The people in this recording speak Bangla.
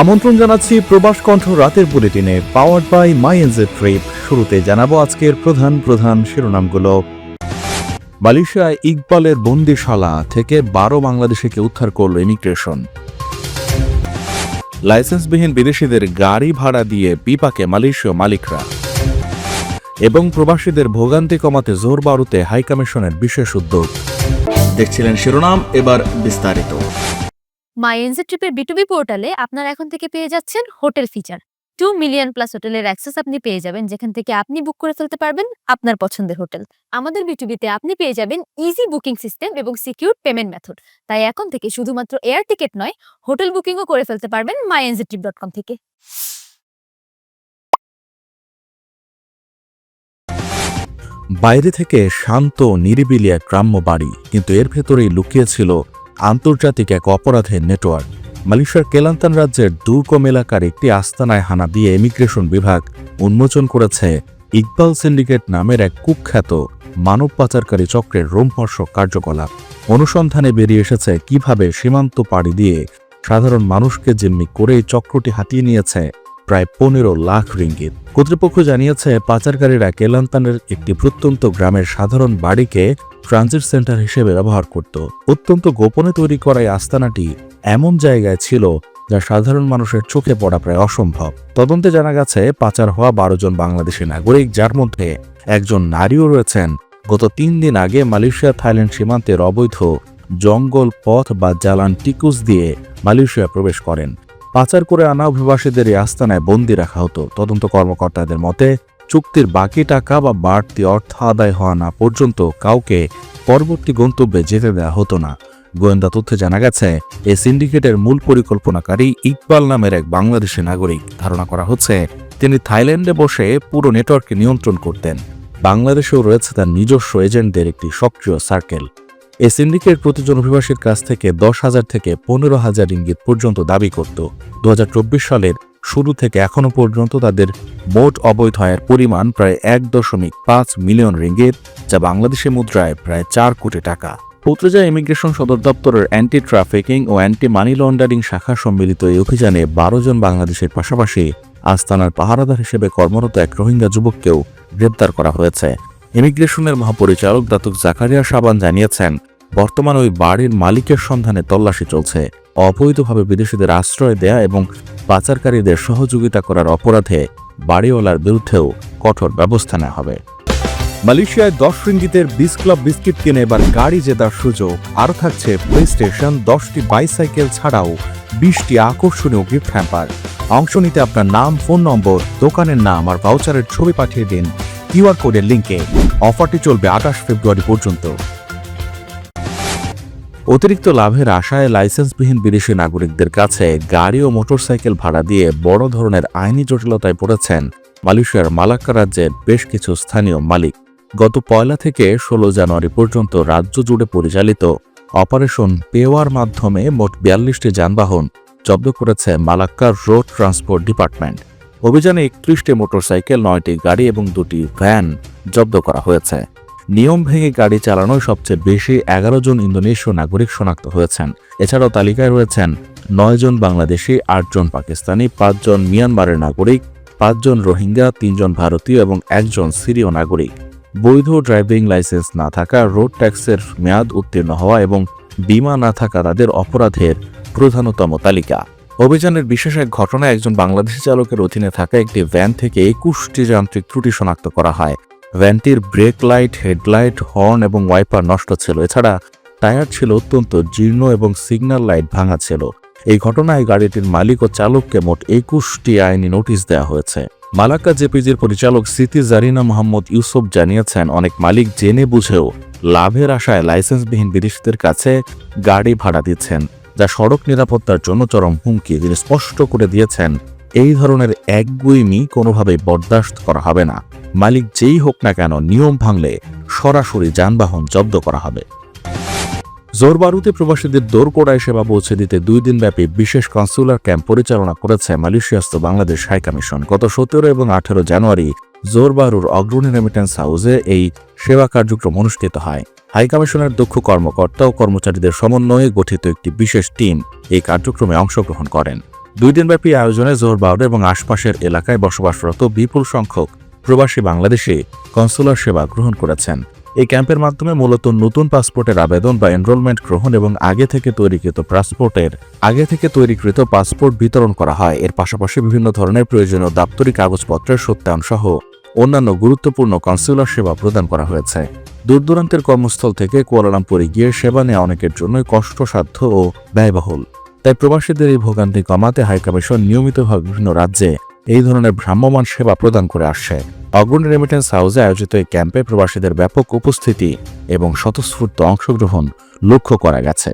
আমন্ত্রণ জানাচ্ছি প্রবাস কণ্ঠ রাতের বুলেটিনে power by my NJ trip শুরুতে জানাব আজকের প্রধান প্রধান শিরোনামগুলো। মালয়েশিয়ায় ইকবালের বন্দিশালা থেকে বারো বাংলাদেশিকে উদ্ধার করল ইমিগ্রেশন। লাইসেন্সবিহীন বিদেশিদের গাড়ি ভাড়া দিয়ে বিপাকে মালয়েশীয় মালিকরা। এবং প্রবাসীদের ভোগান্তি কমাতে জোর বারুতে হাইকমিশনের বিশেষ উদ্যোগ। দেখছিলেন শিরোনাম, এবার বিস্তারিত। মাই এনজে ট্রিপের বিটুবি পোর্টালে আপনারা এখন থেকে পেয়ে যাচ্ছেন hotel feature. Two million plus হোটেলের অ্যাক্সেস আপনি পেয়ে যাবেন, যেখান থেকে আপনি বুক করে ফেলতে পারবেন আপনার পছন্দের হোটেল। আমাদের বিটুবিতে আপনি পেয়ে যাবেন ইজি বুকিং সিস্টেম এবং সিকিউর পেমেন্ট মেথড তাই এখন থেকে শুধুমাত্র এয়ার টিকিট নয়, হোটেল বুকিংও করে ফেলতে পারবেন my NJ trip dot com থেকে। বাইরে থেকে শান্ত, নিরিবিলি এক গ্রাম্য বাড়ি কিন্তু এর ভেতরেই লুকিয়ে ছিল আন্তর্জাতিক এক অপরাধের নেটওয়ার্ক। মালয়েশিয়ার কেলান্তান রাজ্যের দুর্গম এলাকার একটি আস্তানায় হানা দিয়ে ইমিগ্রেশন বিভাগ উন্মোচন করেছে ইকবাল সিন্ডিকেট নামের এক কুখ্যাত মানব পাচারকারী চক্রের রোমহর্ষক কার্যকলাপ। অনুসন্ধানে বেরিয়ে এসেছে কীভাবে সীমান্ত পাড়ি দিয়ে সাধারণ মানুষকে জিম্মি করে চক্রটি হাতিয়ে নিয়েছে প্রায় পনেরো লাখ রিঙ্গিত। কর্তৃপক্ষ জানিয়েছে, পাচারকারীরা কেলান্তানের একটি প্রত্যন্ত গ্রামের সাধারণ বাড়িকে ট্রানজিট সেন্টার হিসেবে ব্যবহার করত। অত্যন্ত গোপনে তৈরি করা এই আস্তানাটি এমন জায়গায় ছিল যা সাধারণ মানুষের চোখে পড়া প্রায় অসম্ভব। তদন্তে জানা গেছে, পাচার হওয়া বারো জন বাংলাদেশি নাগরিক, যার মধ্যে একজন নারীও রয়েছেন। গত তিন দিন আগে মালয়েশিয়া, থাইল্যান্ড সীমান্তের অবৈধ জঙ্গল পথ বা জালান টিকুস দিয়ে মালয়েশিয়া প্রবেশ করেন। পাচার করে আনা অভিবাসীদের এই আস্তানায় বন্দি রাখা হতো। তদন্ত কর্মকর্তাদের মতে চুক্তির বাকি টাকা বা বাড়তি অর্থ আদায় হওয়া না পর্যন্ত কাউকে পরবর্তী গন্তব্যে যেতে দেওয়া হতো না। গোয়েন্দা তথ্যে জানা গেছে এই সিন্ডিকেটের মূল পরিকল্পনাকারী ইকবাল নামের এক বাংলাদেশি নাগরিক। ধারণা করা হচ্ছে, তিনি থাইল্যান্ডে বসে পুরো নেটওয়ার্ককে নিয়ন্ত্রণ করতেন। বাংলাদেশেও রয়েছে তার নিজস্ব এজেন্টদের একটি সক্রিয় সার্কেল। এই সিন্ডিকেট প্রতিজন অভিবাসীর কাছ থেকে দশ হাজার থেকে পনেরো হাজার ইঙ্গিত পর্যন্ত দাবি করত। দুহাজার চব্বিশ সালের শুরু থেকে এখনও পর্যন্ত তাদের মোট অবৈধ আয়ের পরিমাণ প্রায় এক দশমিক পাঁচ মিলিয়ন রিঙ্গিত, যা বাংলাদেশি মুদ্রায় প্রায় চার কোটি টাকা। পত্রজা ইমিগ্রেশন সদর দপ্তরের অ্যান্টি ট্রাফিকিং ও অ্যান্টি মানি লন্ডারিং শাখা সম্মিলিত এই অভিযানে বারো জন বাংলাদেশের পাশাপাশি আস্তানার পাহারাদার হিসেবে কর্মরত এক রোহিঙ্গা যুবককেও গ্রেপ্তার করা হয়েছে। ইমিগ্রেশনের মহাপরিচালক দাতুক জাকারিয়া সাবান জানিয়েছেন বর্তমান ওই বাড়ির মালিকের সন্ধানে তল্লাশি চলছে। অবৈধভাবে বিদেশিদের আশ্রয় দেয়া এবং পাচারকারীদের সহযোগিতা করার অপরাধে বাড়িওয়ালার বিরুদ্ধেও কঠোর ব্যবস্থা নেওয়া হবে। মালয়েশিয়ায় দশ রিঙ্গিতের বিস ক্লাব বিস্কিট কিনে এবার গাড়ি জেতার সুযোগ। আরও থাকছে প্লে স্টেশন দশটি বাইসাইকেল ছাড়াও বিশটি আকর্ষণীয় গিফট হ্যাম্পার অংশ নিতে আপনার নাম ফোন নম্বর দোকানের নাম আর ভাউচারের ছবি পাঠিয়ে দিন। কিউআর কোডের লিঙ্কে অফারটি চলবে আঠাশ ফেব্রুয়ারি পর্যন্ত। অতিরিক্ত লাভের আশায় লাইসেন্সবিহীন বিদেশি নাগরিকদের কাছে গাড়ি ও মোটরসাইকেল ভাড়া দিয়ে বড় ধরনের আইনি জটিলতায় পড়েছেন মালয়েশিয়ার মালাক্কা রাজ্যের বেশ কিছু স্থানীয় মালিক। গত পয়লা থেকে ষোলো জানুয়ারি পর্যন্ত রাজ্য জুড়ে পরিচালিত অপারেশন পেওয়ার মাধ্যমে মোট বিয়াল্লিশটি যানবাহন জব্দ করেছে মালাক্কার রোড ট্রান্সপোর্ট ডিপার্টমেন্ট। অভিযানে একত্রিশটি মোটরসাইকেল, নয়টি গাড়ি এবং দুটি ভ্যান জব্দ করা হয়েছে। নিয়ম ভেঙে গাড়ি চালানোয় সবচেয়ে বেশি এগারো জন ইন্দোনেশীয় নাগরিক শনাক্ত হয়েছেন। এছাড়াও তালিকায় রয়েছেন নয় জন বাংলাদেশি আটজন পাকিস্তানি পাঁচজন মিয়ানমারের নাগরিক পাঁচজন রোহিঙ্গা তিনজন ভারতীয় এবং একজন সিরীয় নাগরিক। বৈধ ড্রাইভিং লাইসেন্স না থাকা, রোড ট্যাক্সের মেয়াদ উত্তীর্ণ হওয়া এবং বিমা না থাকা তাদের অপরাধের প্রধানতম তালিকা। অভিযানের বিশেষ এক ঘটনায় একজন বাংলাদেশি চালকের অধীনে থাকা একটি ভ্যান থেকে একুশটি যান্ত্রিক ত্রুটি শনাক্ত করা হয়। ভ্যানটির ব্রেক লাইট হেডলাইট হর্ন এবং ওয়াইপার নষ্ট ছিল। এছাড়া টায়ার ছিল অত্যন্ত জীর্ণ এবং সিগন্যাল লাইট ভাঙা ছিল। এই ঘটনায় গাড়িটির মালিক ও চালককে মোট একুশটি আইনি নোটিশ দেওয়া হয়েছে। মালাক্কা জেপিজির পরিচালক স্মৃতি জারিনা মোহাম্মদ ইউসুফ জানিয়েছেন, অনেক মালিক জেনে বুঝেও লাভের আশায় লাইসেন্সবিহীন বিদেশিদের কাছে গাড়ি ভাড়া দিচ্ছেন, যা সড়ক নিরাপত্তার জন্য চরম হুমকি। তিনি স্পষ্ট করে দিয়েছেন এই ধরনের একগুইমি কোনোভাবে বরদাস্ত করা হবে না। মালিক যেই হোক না কেন নিয়ম ভাঙলে সরাসরি যানবাহন জব্দ করা হবে। জোরবারুতে প্রবাসীদের দোরকোড়ায় সেবা পৌঁছে দিতে দুই দিনব্যাপী বিশেষ কনসুলার ক্যাম্প পরিচালনা করেছে মালয়েশিয়াস্থ বাংলাদেশ হাই কমিশন। গত সতেরো এবং আঠেরো জানুয়ারি জোরবারুর অগ্রণী রেমিটেন্স হাউসে এই সেবা কার্যক্রম অনুষ্ঠিত হয়। হাই কমিশনের দক্ষ কর্মকর্তা ও কর্মচারীদের সমন্বয়ে গঠিত একটি বিশেষ টিম এই কার্যক্রমে অংশগ্রহণ করেন। দুই দিনব্যাপী আয়োজনে জোহর এবং আশপাশের এলাকায় বসবাসরত বিপুল সংখ্যক প্রবাসী বাংলাদেশি কনসুলার সেবা গ্রহণ করেছেন। এই ক্যাম্পের মাধ্যমে মূলত নতুন পাসপোর্টের আবেদন বা এনরোলমেন্ট গ্রহণ এবং আগে থেকে তৈরিকৃত পাসপোর্টের, আগে থেকে তৈরিকৃত পাসপোর্ট বিতরণ করা হয়। এর পাশাপাশি বিভিন্ন ধরনের প্রয়োজনীয় দাপ্তরিক কাগজপত্রের সত্যায়ন সহ অন্যান্য গুরুত্বপূর্ণ কনসুলার সেবা প্রদান করা হয়েছে। দূর দূরান্তের কর্মস্থল থেকে কুয়ালালামপুরে গিয়ে সেবা নেওয়া অনেকের জন্যই কষ্টসাধ্য ও ব্যয়বহুল। তাই প্রবাসীদের এই ভোগান্তি কমাতে হাইকমিশন নিয়মিতভাবে বিভিন্ন রাজ্যে এই ধরনের ভ্রাম্যমান সেবা প্রদান করে আসছে। অগ্রণী রেমিটেন্স হাউসে আয়োজিত এই ক্যাম্পে প্রবাসীদের ব্যাপক উপস্থিতি এবং স্বতঃস্ফূর্ত অংশগ্রহণ লক্ষ্য করা গেছে।